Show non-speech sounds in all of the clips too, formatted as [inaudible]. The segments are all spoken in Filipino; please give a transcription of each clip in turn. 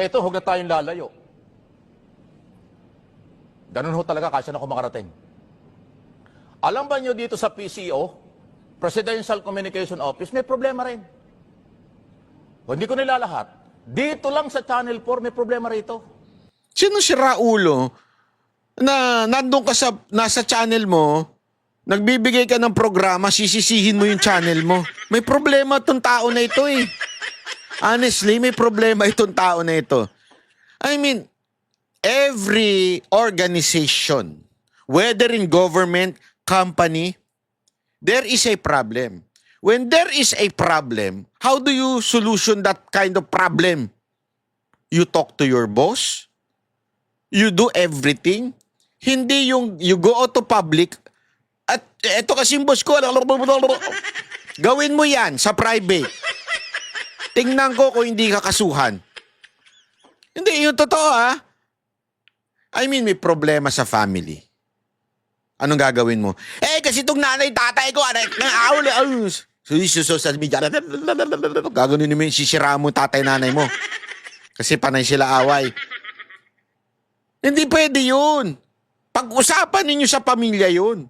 Eh ito, huwag na tayong lalayo. Ganun ho talaga kasi na ako makarating. Alam ba nyo dito sa PCO, Presidential Communication Office, may problema rin. O, hindi ko nilalahat. Dito lang sa Channel 4, may problema rito. Sino si Raulo na nandun ka sa, nasa channel mo, nagbibigay ka ng programa, sisisihin mo yung channel mo. May problema itong tao na ito eh. Honestly, may problema itong tao na ito. I mean, every organization, whether in government, company, there is a problem. When there is a problem, how do you solution that kind of problem? You talk to your boss? You do everything? Hindi yung you go out to public at eto kasi boss ko. Gawin mo yan sa private. Tingnan ko kung hindi ka kasuhan. Hindi, yung totoo ah. I mean, may problema sa family. Anong gagawin mo? Eh, kasi itong nanay, tatay ko, anak, na awal, awus. Suso sa media. Gagawin mo yung sisira mo tatay, nanay mo. Kasi panay sila away. Hindi pwede yun. Pag-usapan ninyo sa pamilya yun.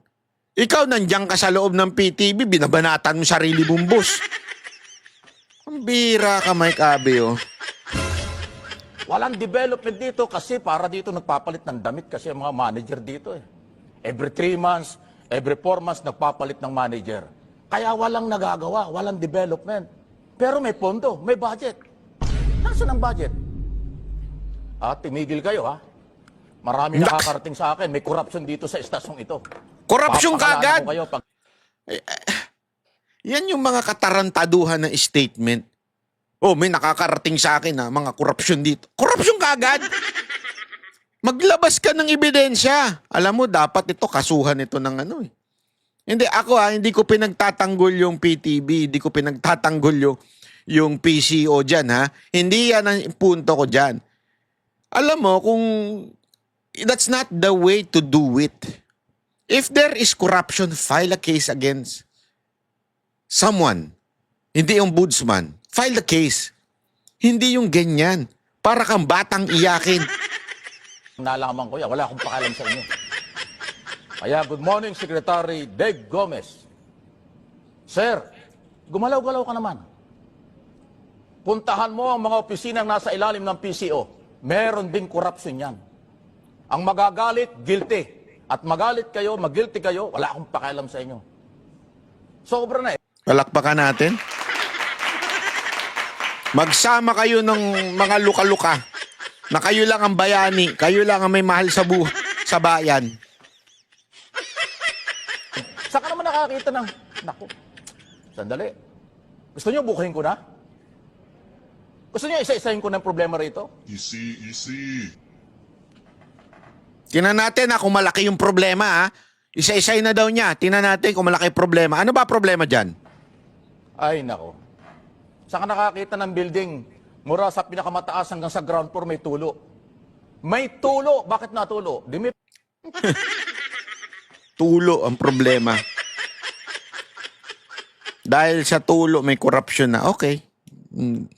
Ikaw, nandiyan ka sa loob ng PTV, binabanatan mo sarili mong boss. Ang bira ka, Mike Abe, oh. Walang development dito kasi para dito nagpapalit ng damit kasi ang mga manager dito eh. Every three months, every four months nagpapalit ng manager. Kaya walang nagagawa, walang development. Pero may pondo, may budget. Nasaan ang budget? Ah, tumigil kayo ha. Marami Nak- nakakarating sa akin. May corruption dito sa estasyong ito. Korupsyon Papakalanan kagad. ko kayo pag Yan yung mga katarantaduhan ng statement. Oh, may nakakarating sa akin na mga korupsyon dito. Korupsyon kagad. Maglabas ka ng ebidensya. Alam mo, dapat ito, kasuhan ito ng ano eh. Hindi, ako ha, hindi ko pinagtatanggol yung PTB, hindi ko pinagtatanggol yung, yung PCO dyan ha. Hindi yan ang punto ko dyan. Alam mo, kung that's not the way to do it. If there is corruption, file a case against someone, hindi yung budsman, file the case. Hindi yung ganyan. Para kang batang iyakin. [laughs] nalaman ko yan, wala akong pakialam sa inyo. Kaya good morning, Secretary Deg Gomez. Sir, gumalaw-galaw ka naman. Puntahan mo ang mga opisinang nasa ilalim ng PCO. Meron ding corruption yan. Ang magagalit, guilty. At magalit kayo, mag-guilty kayo, wala akong pakialam sa inyo. Sobra na eh. Palakpakan natin. Magsama kayo ng mga luka-luka na kayo lang ang bayani, kayo lang ang may mahal sa bu sa bayan. Saan ka naman nakakita ng... Naku, sandali. Gusto niyo bukahin ko na? Gusto niyo isa-isahin ko ng problema rito? Easy, easy. Tingnan natin ha, kung malaki yung problema ha. Isa-isay na daw niya. Tingnan natin kung malaki yung problema. Ano ba problema dyan? Ay, nako. Saan ka nakakita ng building mura sa pinakamataas hanggang sa ground floor may tulo? May tulo! Bakit natulo? Di may [laughs] Tulo ang problema. Dahil sa tulo may corruption na. Okay. Mm.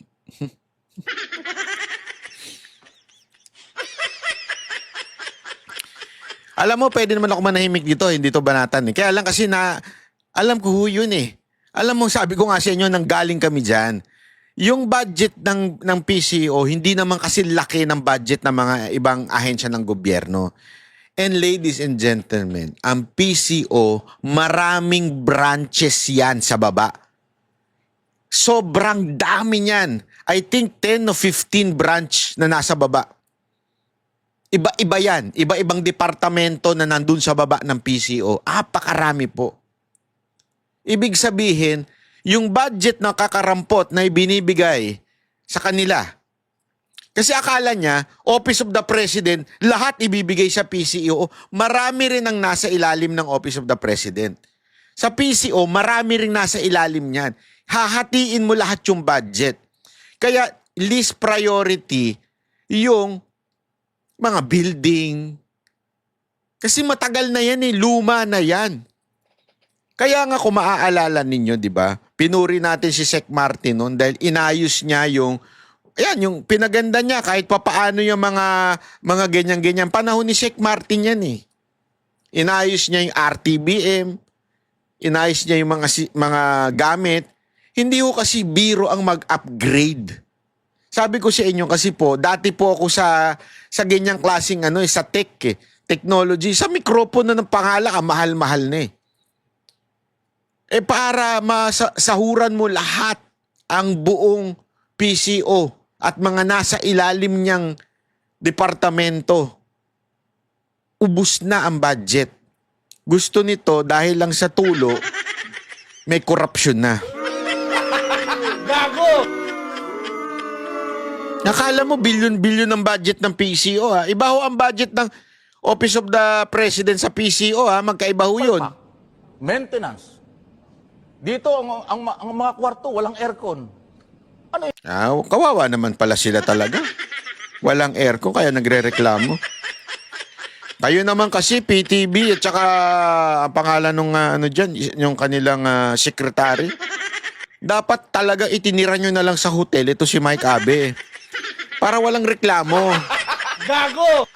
Alam mo, pwede naman ako manahimik dito, hindi to banatan eh. Kaya lang kasi na, alam ko ho yun eh. Alam mo, sabi ko nga sa inyo, nang galing kami dyan. Yung budget ng, ng PCO, hindi naman kasi laki ng budget ng mga ibang ahensya ng gobyerno. And ladies and gentlemen, ang PCO, maraming branches yan sa baba. Sobrang dami niyan. I think 10 o 15 branch na nasa baba. Iba-iba yan. Iba-ibang departamento na nandun sa baba ng PCO. Apakarami po. Ibig sabihin, yung budget na kakarampot na ibinibigay sa kanila. Kasi akala niya, Office of the President, lahat ibibigay sa PCO. Marami rin ang nasa ilalim ng Office of the President. Sa PCO, marami rin nasa ilalim niyan. Hahatiin mo lahat yung budget. Kaya least priority yung mga building. Kasi matagal na yan eh, luma na yan. Kaya nga kung maaalala ninyo, di ba? Pinuri natin si Sec Martin noon dahil inayos niya yung Ayan, yung pinaganda niya kahit papaano yung mga mga ganyan-ganyan. Panahon ni Sheikh Martin yan eh. Inayos niya yung RTBM, inayos niya yung mga mga gamit. Hindi ko kasi biro ang mag-upgrade. Sabi ko sa inyo kasi po, dati po ako sa sa ganyang klaseng ano, eh, sa tech eh, technology. Sa mikropono ng pangalan, ah, mahal-mahal na eh. Eh para masahuran mo lahat ang buong PCO at mga nasa ilalim niyang departamento, ubus na ang budget. Gusto nito dahil lang sa tulo, may corruption na. Nakala mo bilyon-bilyon ang budget ng PCO ha. Iba ho ang budget ng Office of the President sa PCO ha. Magkaiba ho yun. Maintenance. Dito, ang, ang, ang mga kwarto, walang aircon. Ano yun? Ah, kawawa naman pala sila talaga. Walang aircon kaya nagrereklamo. Kayo naman kasi PTB at saka ang pangalan nung ah, ano diyan, yung kanilang ah, secretary. Dapat talaga itinira nyo na lang sa hotel ito si Mike Abe. Para walang reklamo. Gago!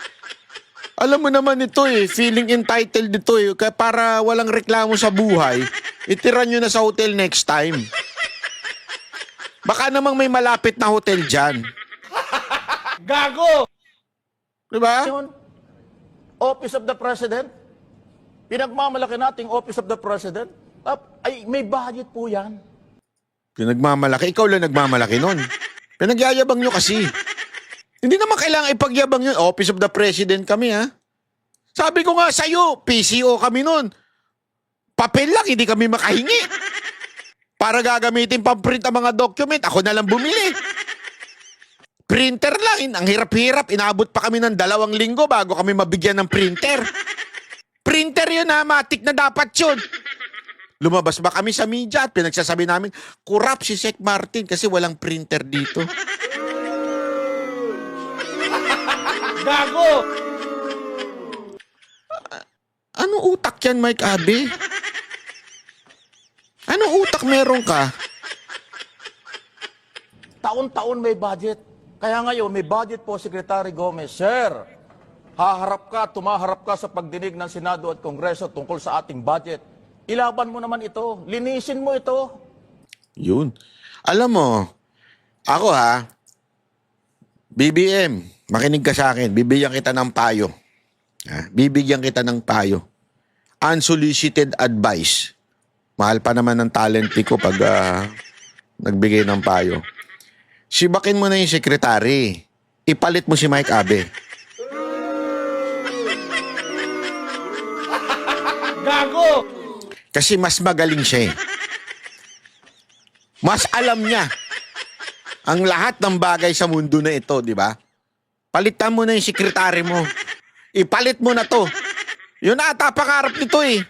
Alam mo naman ito eh, feeling entitled dito eh. Kaya para walang reklamo sa buhay, itira nyo na sa hotel next time. Baka namang may malapit na hotel dyan. Gago! Diba? Yun, Office of the President, pinagmamalaki nating Office of the President, Tap- ay may budget po yan. Pinagmamalaki. Ikaw lang nagmamalaki nun. Pinagyayabang nyo kasi. Hindi naman kailangan ipagyabang yun. Office of the President kami ha. Sabi ko nga sa'yo, PCO kami nun. Papel lang, hindi kami makahingi. Para gagamitin pang-print ang mga document, ako na lang bumili. Printer lang, ang hirap-hirap. Inabot pa kami ng dalawang linggo bago kami mabigyan ng printer. Printer yun ha, matik na dapat yun. Lumabas ba kami sa media at pinagsasabi namin, kurap si Sek Martin kasi walang printer dito. Gago! Ano utak yan, Mike Abe? Ano utak meron ka? Taon-taon may budget. Kaya ngayon, may budget po, Secretary Gomez. Sir, haharap ka, tumaharap ka sa pagdinig ng Senado at Kongreso tungkol sa ating budget. Ilaban mo naman ito. Linisin mo ito. Yun. Alam mo, ako ha, BBM, makinig ka sa akin, bibigyan kita ng payo. Ha? Bibigyan kita ng payo. Unsolicited advice. Mahal pa naman ng talent ko pag ah, nagbigay ng payo. Sibakin mo na yung sekretary. Ipalit mo si Mike Abe. Gago! Kasi mas magaling siya eh. Mas alam niya ang lahat ng bagay sa mundo na ito, di ba? Palitan mo na yung sekretary mo. Ipalit mo na to. Yun ata pangarap nito eh.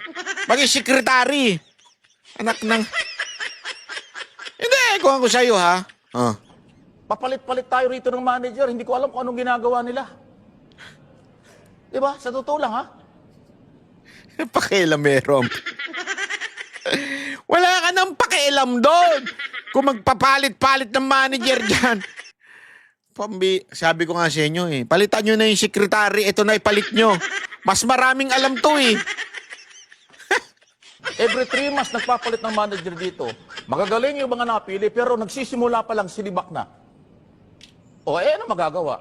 Maging sekretary. Anak ng... Hindi, kuha ko sa'yo ha. Oh. Papalit-palit tayo rito ng manager. Hindi ko alam kung anong ginagawa nila. Di ba? Sa totoo lang, ha? Pakialamerom. Wala ka nang pakialam doon. Kung magpapalit-palit ng manager dyan. Pambi, sabi ko nga sa inyo eh, palitan nyo na yung sekretary, ito na ipalit nyo. Mas maraming alam to eh. Every three months, nagpapalit ng manager dito. Magagaling yung mga napili, pero nagsisimula pa lang silibak na. O, eh, ano magagawa?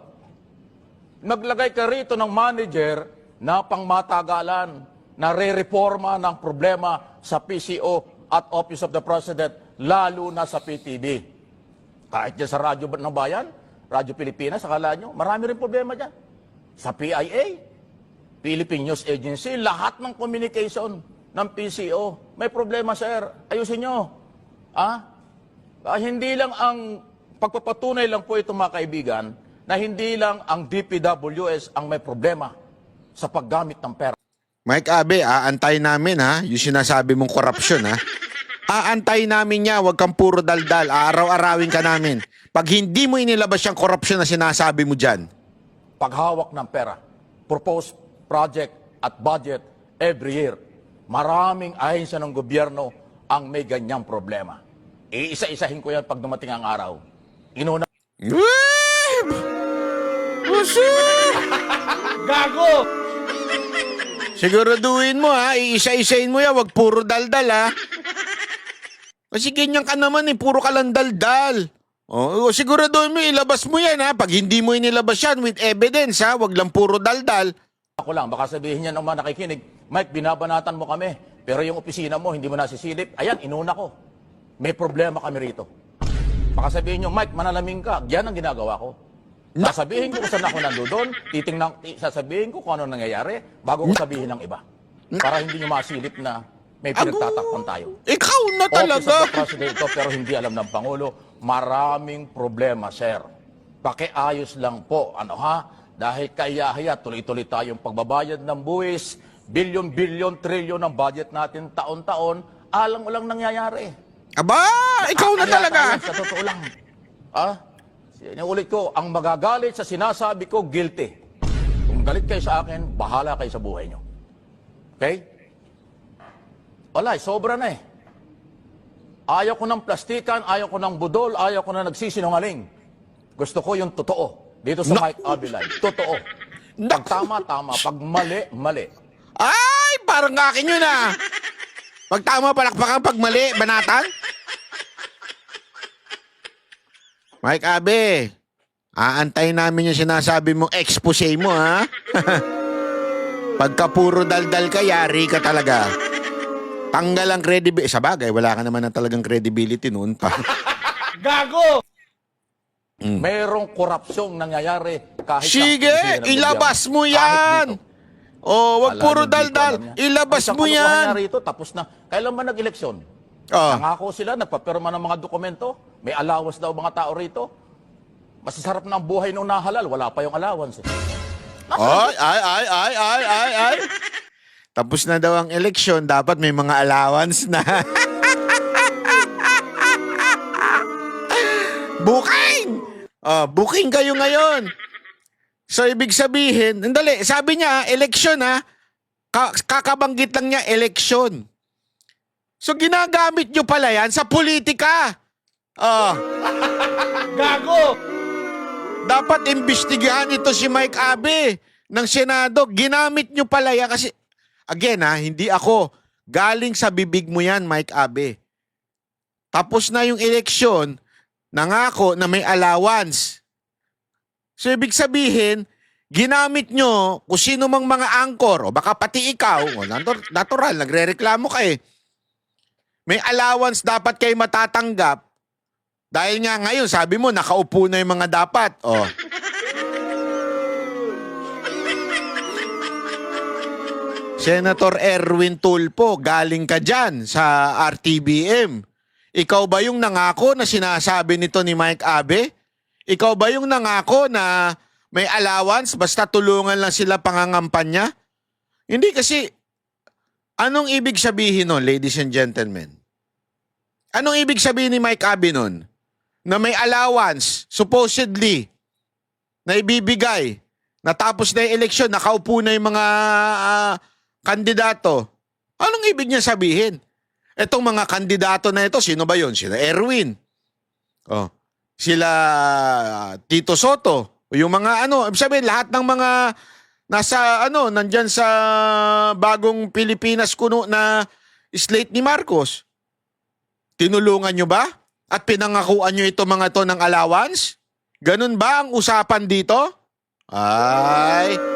Naglagay ka rito ng manager na pangmatagalan, na re-reforma ng problema sa PCO at Office of the President, lalo na sa PTB. Kahit dyan sa Radyo ng Bayan, Radyo Pilipinas, akala nyo, marami rin problema dyan. Sa PIA, Philippine News Agency, lahat ng communication ng PCO. May problema, sir. Ayusin nyo. Ah? Ah, hindi lang ang pagpapatunay lang po ito, mga kaibigan, na hindi lang ang DPWS ang may problema sa paggamit ng pera. Mike Abe, aantay namin ha, yung sinasabi mong korupsyon ha. Aantay namin niya, wag kang puro daldal, aaraw-arawin ka namin. Pag hindi mo inilabas yung korupsyon na sinasabi mo dyan, paghawak ng pera, proposed project at budget every year. Maraming ahensya ng gobyerno ang may ganyang problema. Iisa-isahin ko yan pag dumating ang araw. Inuna Web! Puso! Gago! Siguraduhin mo ha, iisa-isain mo yan, wag puro daldal ha. Kasi ganyan ka naman eh, puro ka lang daldal. O, siguraduhin mo, ilabas mo yan ha. Pag hindi mo inilabas yan with evidence ha, wag lang puro daldal. Ako lang, baka sabihin niya naman nakikinig, Mike, binabanatan mo kami, pero yung opisina mo, hindi mo nasisilip. Ayan, inuna ko. May problema kami rito. Baka sabihin niyo, Mike, manalaming ka. Yan ang ginagawa ko. Sasabihin ko kung saan ako nandoon, titingnan, ti- sasabihin ko kung ano nangyayari, bago ko sabihin ng iba. Para hindi niyo masilip na may pinagtatakpan tayo. Ikaw na Office talaga. of the President ito, pero hindi alam ng Pangulo. Maraming problema, sir. Pakiayos lang po, ano ha? Dahil kaya-haya, tuloy-tuloy tayong pagbabayad ng buwis, bilyon-bilyon, trilyon ng budget natin taon-taon, alang walang nangyayari. Aba, ikaw na talaga. Sa totoo lang. Ah, Inuulit ko, ang magagalit sa sinasabi ko, guilty. Kung galit kayo sa akin, bahala kayo sa buhay nyo. Okay? Wala, sobra na eh. Ayaw ko ng plastikan, ayaw ko ng budol, ayaw ko na nagsisinungaling. Gusto ko yung totoo. Dito sa Mike Abilay. Totoo. Pag tama, tama. Pag mali, mali. Ay, parang akin yun ah. Pag tama, palakpakan. Pag mali, banatan. Mike Abe, aantayin namin yung sinasabi mong expose mo, ha? [laughs] Pagka puro daldal ka, yari ka talaga. Tanggal ang credibility. Sa bagay, wala ka naman na talagang credibility noon pa. Gago! Mayroong korupsyong nangyayari kahit Sige, ng ilabas mo yan. Oh, wag Alam puro daldal. Ilabas mo yan. rito, tapos na. Kailan ba nag-eleksyon? Oh. Nangako sila, nagpapirma ng mga dokumento. May allowance daw mga tao rito. Masasarap na ang buhay nung nahalal. Wala pa yung allowance. Eh. Ay, ay, ay, ay, ay, ay, ay. Tapos na daw ang eleksyon, dapat may mga allowance na. [laughs] booking! Oh, booking kayo ngayon. So, ibig sabihin, andali, sabi niya, eleksyon ha, Ka- kakabanggit lang niya, eleksyon. So, ginagamit nyo pala yan sa politika. Oh. [laughs] Gago! Dapat imbestigahan ito si Mike Abe ng Senado. Ginamit nyo pala yan kasi, again ha, hindi ako. Galing sa bibig mo yan, Mike Abe. Tapos na yung eleksyon, nangako na may allowance. So ibig sabihin, ginamit nyo kung sino mang mga angkor, o baka pati ikaw, o natur- natural, nagre-reklamo ka eh. May allowance dapat kayo matatanggap dahil nga ngayon, sabi mo, nakaupo na yung mga dapat. Oh. Senator Erwin Tulpo, galing ka dyan sa RTBM. Ikaw ba yung nangako na sinasabi nito ni Mike Abe? Ikaw ba yung nangako na may allowance basta tulungan lang sila pangangampanya? Hindi kasi, anong ibig sabihin nun, ladies and gentlemen? Anong ibig sabihin ni Mike Abe nun? na may allowance, supposedly, na ibibigay, natapos na yung eleksyon, nakaupo na yung mga ah, kandidato. Anong ibig niya sabihin? Etong mga kandidato na ito, sino ba yon? Sila Erwin. Oh. Sila ah, Tito Soto. Yung mga ano, sabihin lahat ng mga nasa ano, nandyan sa bagong Pilipinas kuno na slate ni Marcos. Tinulungan nyo ba? At pinangakuan nyo ito mga to ng allowance? Ganun ba ang usapan dito? Ay.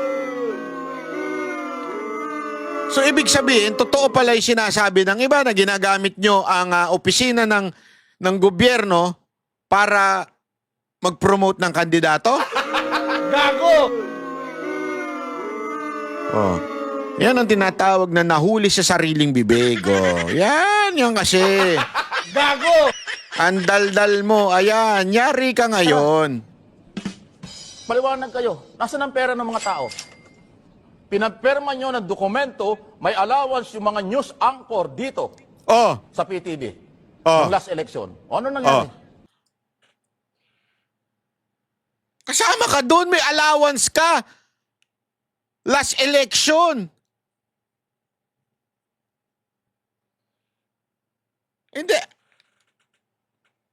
So ibig sabihin, totoo pala yung sinasabi ng iba na ginagamit nyo ang ah, opisina ng, ng gobyerno para mag-promote ng kandidato? Gago! Oh. Yan ang tinatawag na nahuli sa sariling bibig. Oh. Yan, yan kasi. Gago! Ang daldal mo, ayan, yari ka ngayon. Maliwanag kayo. Nasaan ang pera ng mga tao? Pinapirma nyo ng dokumento, may allowance yung mga news anchor dito Oh, sa PTV. Oh. Yung last election. O, ano nangyari? Oh. kasama ka doon, may allowance ka. Last election. Hindi.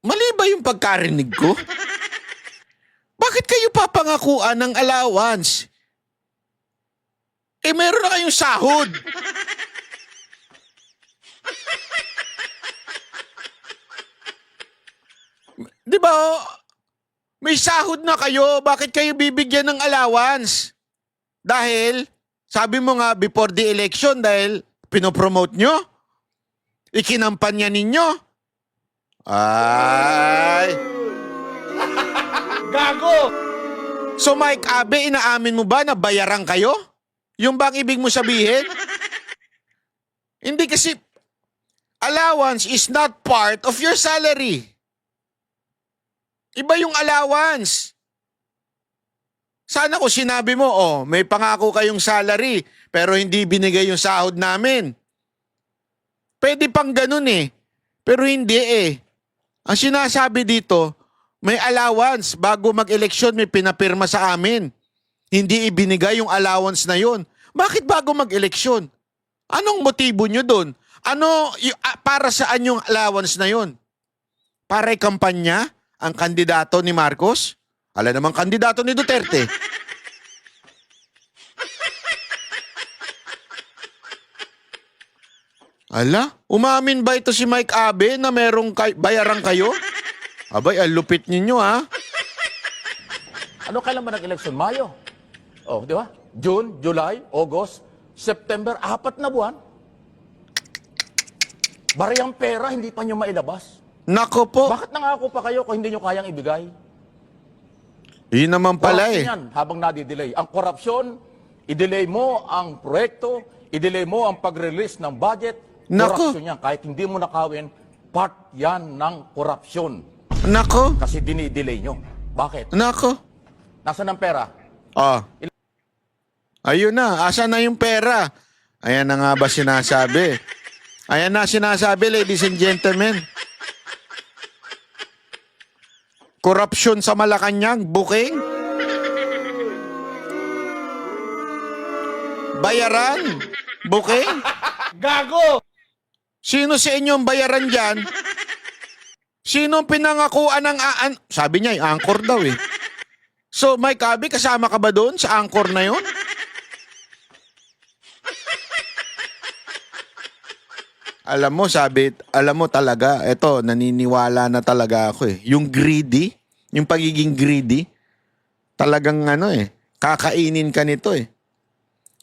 Mali ba yung pagkarinig ko? [laughs] Bakit kayo papangakuan ng allowance? Eh, meron na kayong sahod. [laughs] Di ba? May sahod na kayo. Bakit kayo bibigyan ng allowance? Dahil, sabi mo nga before the election, dahil pinopromote nyo? Ikinampanya ninyo? Ay... Gago! So Mike Abe, inaamin mo ba na bayaran kayo? Yung bang ibig mo sabihin? Hindi kasi allowance is not part of your salary. Iba yung allowance. Sana ko sinabi mo, oh, may pangako kayong salary, pero hindi binigay yung sahod namin. Pwede pang ganun eh. Pero hindi eh. Ang sinasabi dito, may allowance. Bago mag-eleksyon, may pinapirma sa amin. Hindi ibinigay yung allowance na yon. Bakit bago mag-eleksyon? Anong motibo nyo doon? Ano, ah, para saan yung allowance na yon? Para kampanya ang kandidato ni Marcos? Ala namang kandidato ni Duterte. Ala, umamin ba ito si Mike Abe na merong kay- bayaran kayo? Abay, ang lupit ninyo ha. Ano kailan ba nag-election? Mayo. Oh, di ba? June, July, August, September, apat na buwan. Bariyang pera, hindi pa nyo mailabas. Nako po. Bakit nangako pa kayo kung hindi nyo kayang ibigay? Yun naman pala eh. Yan habang nadidelay. Ang korupsyon, i-delay mo ang proyekto, i-delay mo ang pag-release ng budget. Naku. Korupsyon yan. Kahit hindi mo nakawin, part yan ng korupsyon. Nako. Kasi dinidelay nyo. Bakit? Nako. Nasaan ang pera? Oh. Ayun na. Asa na yung pera? Ayan na nga ba sinasabi? Ayan na sinasabi, ladies and gentlemen. Korupsyon sa Malacanang, booking. Bayaran, booking. Gago! Sino sa inyo ang bayaran dyan? Sino ang pinangakuan ng aan? Sabi niya, yung anchor daw eh. So, Mike Abby, kasama ka ba doon sa anchor na yon? Alam mo, sabi, alam mo talaga, eto, naniniwala na talaga ako eh. Yung greedy, yung pagiging greedy, talagang ano eh, kakainin ka nito eh.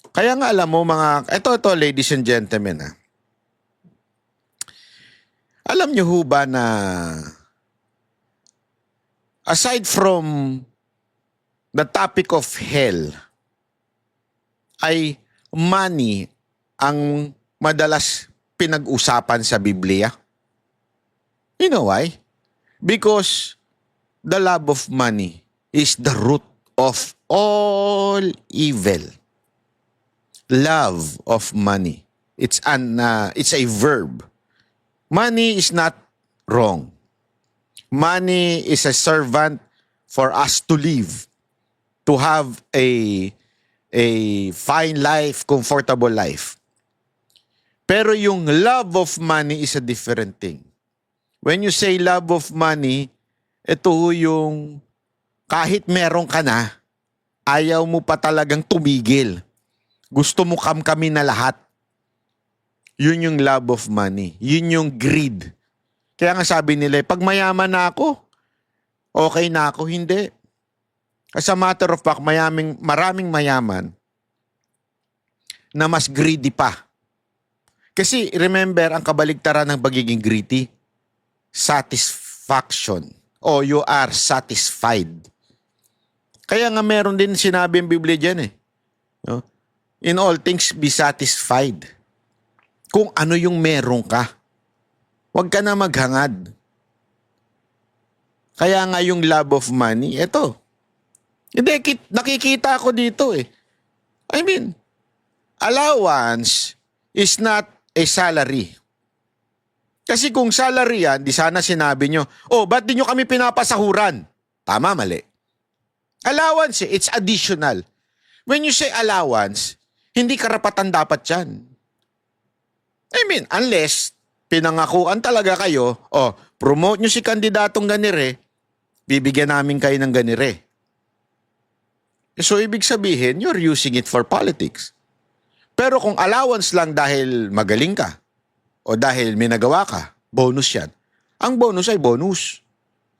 Kaya nga alam mo mga, eto, eto, ladies and gentlemen ah. Alam niyo ho ba na aside from the topic of hell ay money ang madalas pinag-usapan sa Biblia? You know why? Because the love of money is the root of all evil. Love of money. It's an uh, it's a verb. Money is not wrong. Money is a servant for us to live, to have a a fine life, comfortable life. Pero yung love of money is a different thing. When you say love of money, ito yung kahit meron ka na, ayaw mo pa talagang tumigil. Gusto mo kam-kami na lahat. Yun yung love of money. Yun yung greed. Kaya nga sabi nila, pag mayaman na ako, okay na ako. Hindi. As a matter of fact, mayaming, maraming mayaman na mas greedy pa. Kasi remember, ang kabaligtaran ng pagiging greedy, satisfaction. O you are satisfied. Kaya nga meron din sinabi ang Biblia dyan eh. No? In all things, be satisfied kung ano yung meron ka. Huwag ka na maghangad. Kaya nga yung love of money, eto. Hindi, kit- nakikita ko dito eh. I mean, allowance is not a salary. Kasi kung salary yan, di sana sinabi nyo, oh, ba't di nyo kami pinapasahuran? Tama, mali. Allowance, eh, it's additional. When you say allowance, hindi karapatan dapat yan. I mean, unless pinangakuan talaga kayo, oh, promote nyo si kandidatong ganire, bibigyan namin kayo ng ganire. So, ibig sabihin, you're using it for politics. Pero kung allowance lang dahil magaling ka o dahil may nagawa ka, bonus yan. Ang bonus ay bonus.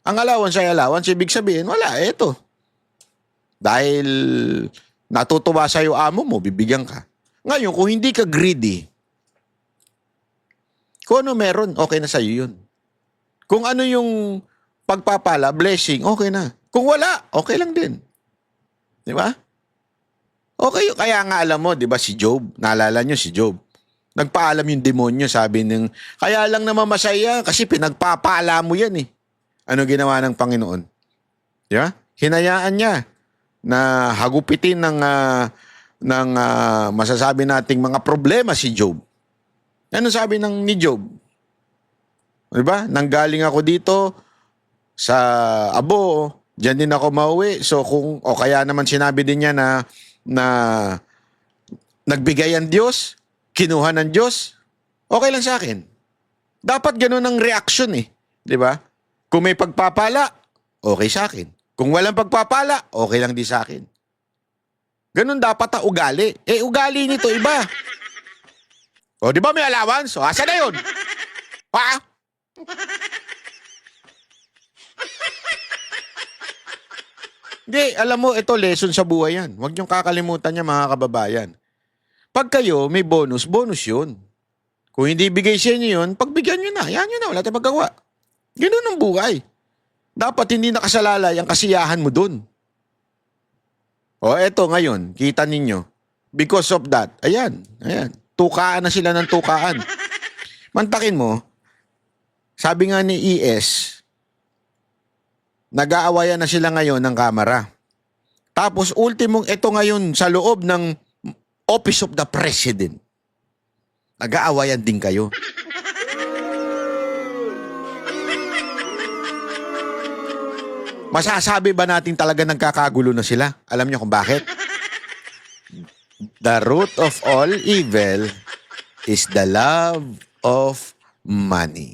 Ang allowance ay allowance, ibig sabihin, wala, eto. Dahil natutuwa sa'yo amo mo, bibigyan ka. Ngayon, kung hindi ka greedy, kung ano meron, okay na sa'yo yun. Kung ano yung pagpapala, blessing, okay na. Kung wala, okay lang din. Di ba? Okay, kaya nga alam mo, di ba si Job, naalala nyo si Job. Nagpaalam yung demonyo, sabi ng, kaya lang naman masaya kasi pinagpapaala mo yan eh. Ano ginawa ng Panginoon? Ba? Hinayaan niya na hagupitin ng, ah, ng ah, masasabi nating mga problema si Job. Ano sabi ng ni Job? Di ba? Nanggaling ako dito sa abo, diyan din ako mauwi. So kung o kaya naman sinabi din niya na na nagbigay ang Diyos, kinuha ng Diyos, okay lang sa akin. Dapat ganun ang reaction eh, 'di ba? Kung may pagpapala, okay sa akin. Kung walang pagpapala, okay lang din sa akin. Ganun dapat ang ugali. Eh, ugali nito iba. O, di ba may allowance? O, asa na yun? Ha? Hindi, alam mo, ito lesson sa buhay yan. Huwag niyong kakalimutan niya mga kababayan. Pag kayo may bonus, bonus yun. Kung hindi bigay sa inyo yun, pagbigyan nyo na. Yan yun na, wala tayong magagawa. Ganun ang buhay. Dapat hindi nakasalalay ang kasiyahan mo dun. O eto ngayon, kita ninyo. Because of that, ayan, ayan. Tukaan na sila ng tukaan. Mantakin mo, sabi nga ni ES, nag-aawayan na sila ngayon ng kamera. Tapos ultimong ito ngayon sa loob ng Office of the President. Nag-aawayan din kayo. Masasabi ba natin talaga nagkakagulo na sila? Alam niyo kung bakit? The root of all evil is the love of money.